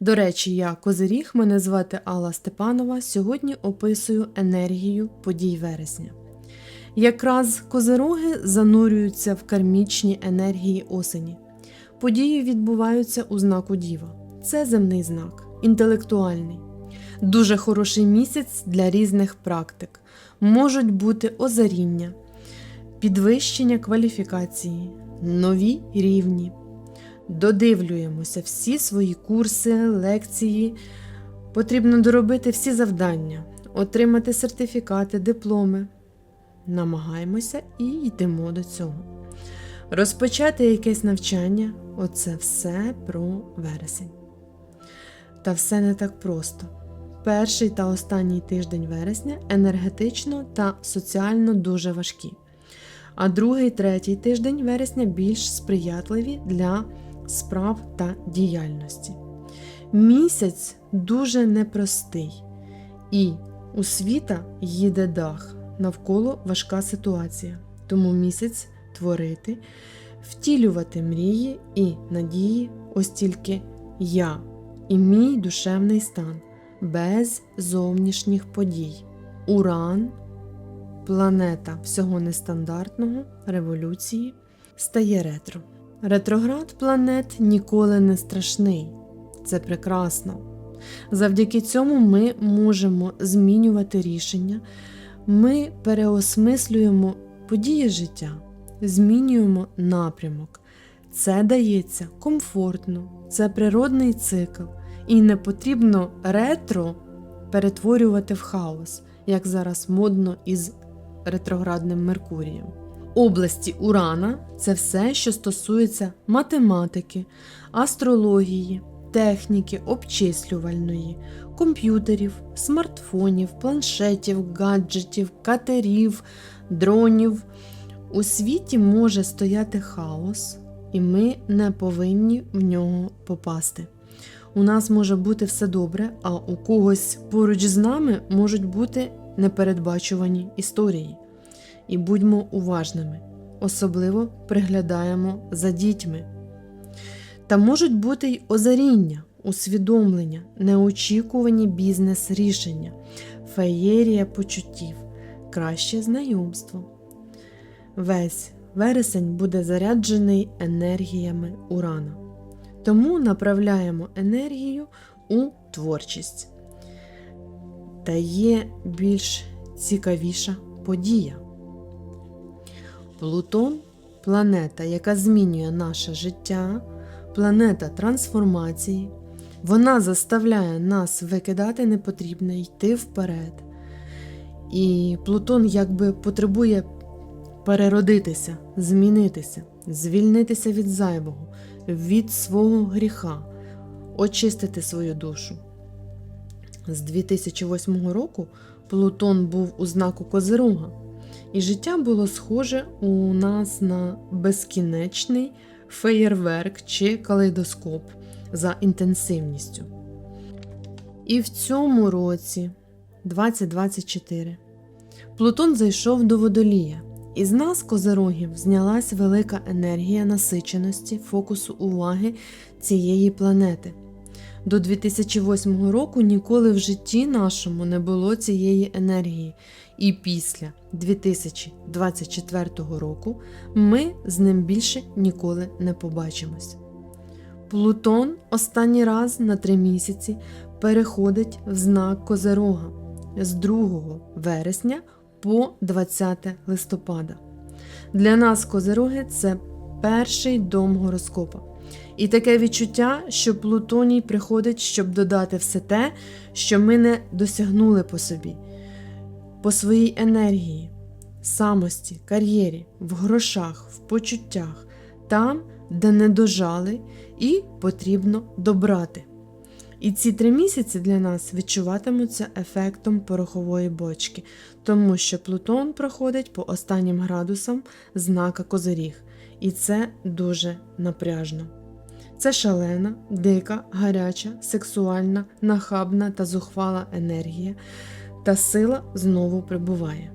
До речі, я Козиріг, мене звати Алла Степанова. Сьогодні описую енергію подій вересня. Якраз козироги занурюються в кармічні енергії осені. Події відбуваються у знаку Діва. Це земний знак, інтелектуальний. Дуже хороший місяць для різних практик. Можуть бути озаріння, підвищення кваліфікації, нові рівні. Додивлюємося всі свої курси, лекції. Потрібно доробити всі завдання, отримати сертифікати, дипломи. Намагаємося і йдемо до цього. Розпочати якесь навчання оце все про вересень. Та все не так просто. Перший та останній тиждень вересня енергетично та соціально дуже важкі. А другий, третій тиждень вересня більш сприятливі для справ та діяльності. Місяць дуже непростий, і у світа їде дах, навколо важка ситуація. Тому місяць творити, втілювати мрії і надії, ось тільки я і мій душевний стан без зовнішніх подій. Уран, планета всього нестандартного, революції, стає ретро. Ретроград планет ніколи не страшний. Це прекрасно. Завдяки цьому ми можемо змінювати рішення, ми переосмислюємо події життя, змінюємо напрямок. Це дається комфортно, це природний цикл, і не потрібно ретро перетворювати в хаос, як зараз модно із ретроградним Меркурієм. Області Урана це все, що стосується математики, астрології, техніки обчислювальної, комп'ютерів, смартфонів, планшетів, гаджетів, катерів, дронів. У світі може стояти хаос, і ми не повинні в нього попасти. У нас може бути все добре, а у когось поруч з нами можуть бути непередбачувані історії. І будьмо уважними, особливо приглядаємо за дітьми. Та можуть бути й озаріння, усвідомлення, неочікувані бізнес-рішення, феєрія почуттів, краще знайомство. Весь вересень буде заряджений енергіями урана. Тому направляємо енергію у творчість. Та є більш цікавіша подія. Плутон планета, яка змінює наше життя, планета трансформації. Вона заставляє нас викидати непотрібне, йти вперед. І Плутон якби потребує переродитися, змінитися, звільнитися від зайвого, від свого гріха, очистити свою душу. З 2008 року Плутон був у знаку Козирога, і життя було схоже у нас на безкінечний феєрверк чи калейдоскоп за інтенсивністю. І в цьому році, 2024, Плутон зайшов до водолія. Із нас, козирогів, знялась велика енергія насиченості, фокусу уваги цієї планети. До 2008 року ніколи в житті нашому не було цієї енергії, і після 2024 року ми з ним більше ніколи не побачимось. Плутон останній раз на три місяці переходить в знак Козерога з 2 вересня по 20 листопада. Для нас Козероги це перший дом гороскопа. І таке відчуття, що Плутоній приходить, щоб додати все те, що ми не досягнули по собі, по своїй енергії, самості, кар'єрі, в грошах, в почуттях, там, де не дожали, і потрібно добрати. І ці три місяці для нас відчуватимуться ефектом порохової бочки, тому що Плутон проходить по останнім градусам знака Козиріг, і це дуже напряжно. Це шалена, дика, гаряча, сексуальна, нахабна та зухвала енергія, та сила знову прибуває.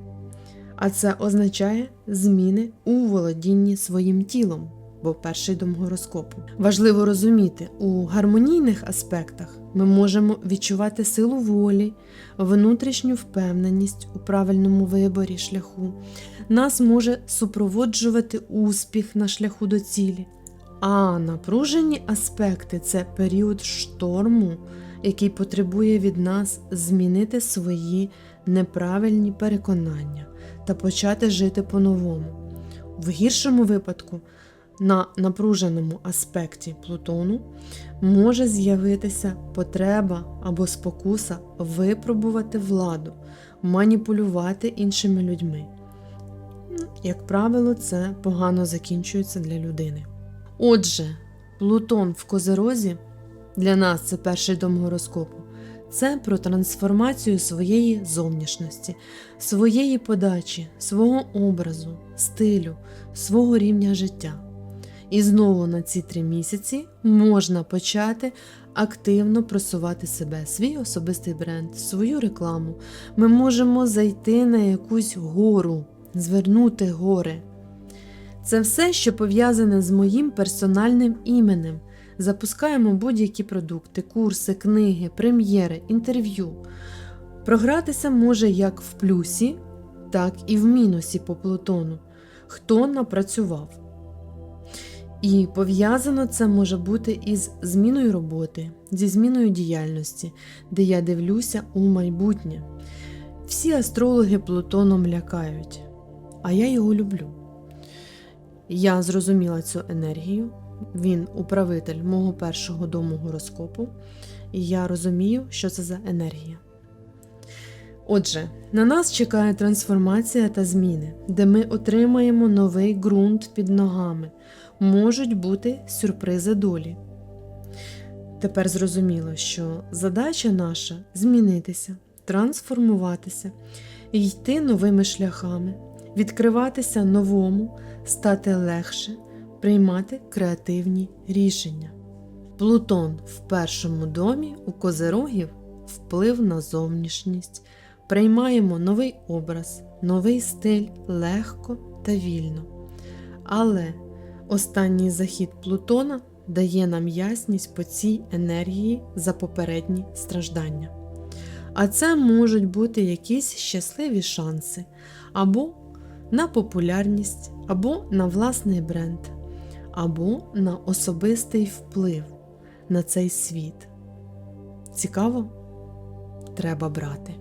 А це означає зміни у володінні своїм тілом. бо перший дом гороскопу. Важливо розуміти, у гармонійних аспектах ми можемо відчувати силу волі, внутрішню впевненість у правильному виборі шляху. Нас може супроводжувати успіх на шляху до цілі. А напружені аспекти це період шторму, який потребує від нас змінити свої неправильні переконання та почати жити по-новому. В гіршому випадку, на напруженому аспекті Плутону може з'явитися потреба або спокуса випробувати владу, маніпулювати іншими людьми. Як правило, це погано закінчується для людини. Отже, Плутон в Козерозі для нас це перший дом гороскопу. Це про трансформацію своєї зовнішності, своєї подачі, свого образу, стилю, свого рівня життя. І знову на ці три місяці можна почати активно просувати себе, свій особистий бренд, свою рекламу. Ми можемо зайти на якусь гору, звернути гори. Це все, що пов'язане з моїм персональним іменем. Запускаємо будь-які продукти, курси, книги, прем'єри, інтерв'ю. Програтися може як в плюсі, так і в мінусі по Плутону, хто напрацював. І пов'язано це може бути із зміною роботи, зі зміною діяльності, де я дивлюся у майбутнє. Всі астрологи Плутоном лякають, а я його люблю. Я зрозуміла цю енергію. Він управитель мого першого дому гороскопу, і я розумію, що це за енергія. Отже, на нас чекає трансформація та зміни, де ми отримаємо новий ґрунт під ногами, можуть бути сюрпризи долі. Тепер зрозуміло, що задача наша змінитися, трансформуватися, йти новими шляхами, відкриватися новому, стати легше приймати креативні рішення. Плутон в першому домі у козерогів вплив на зовнішність. Приймаємо новий образ, новий стиль легко та вільно. Але останній захід Плутона дає нам ясність по цій енергії за попередні страждання. А це можуть бути якісь щасливі шанси або на популярність, або на власний бренд або на особистий вплив на цей світ. Цікаво? Треба брати.